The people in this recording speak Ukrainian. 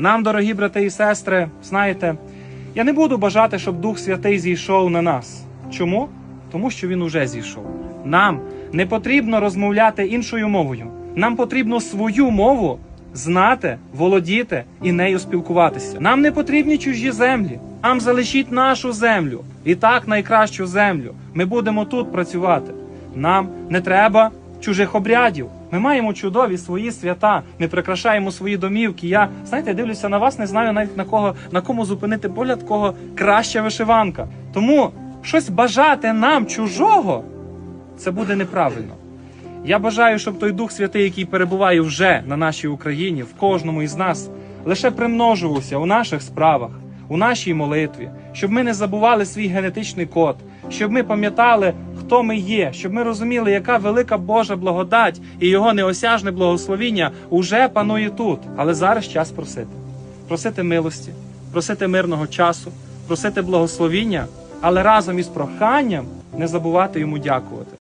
Нам, дорогі брати і сестри, знаєте, я не буду бажати, щоб Дух Святий зійшов на нас. Чому? Тому що він уже зійшов. Нам не потрібно розмовляти іншою мовою. Нам потрібно свою мову знати, володіти і нею спілкуватися. Нам не потрібні чужі землі. Нам залишіть нашу землю. І так найкращу землю. Ми будемо тут працювати. Нам не треба чужих обрядів. Ми маємо чудові свої свята. Ми прикрашаємо свої домівки. Я знаєте, дивлюся на вас, не знаю навіть на кого на кому зупинити погляд, кого краща вишиванка. Тому щось бажати нам чужого це буде неправильно. Я бажаю, щоб той Дух Святий, який перебуває вже на нашій Україні, в кожному із нас, лише примножувався у наших справах, у нашій молитві, щоб ми не забували свій генетичний код, щоб ми пам'ятали, хто ми є, щоб ми розуміли, яка велика Божа благодать і його неосяжне благословіння уже панує тут. Але зараз час просити. Просити милості, просити мирного часу, просити благословіння, але разом із проханням не забувати йому дякувати.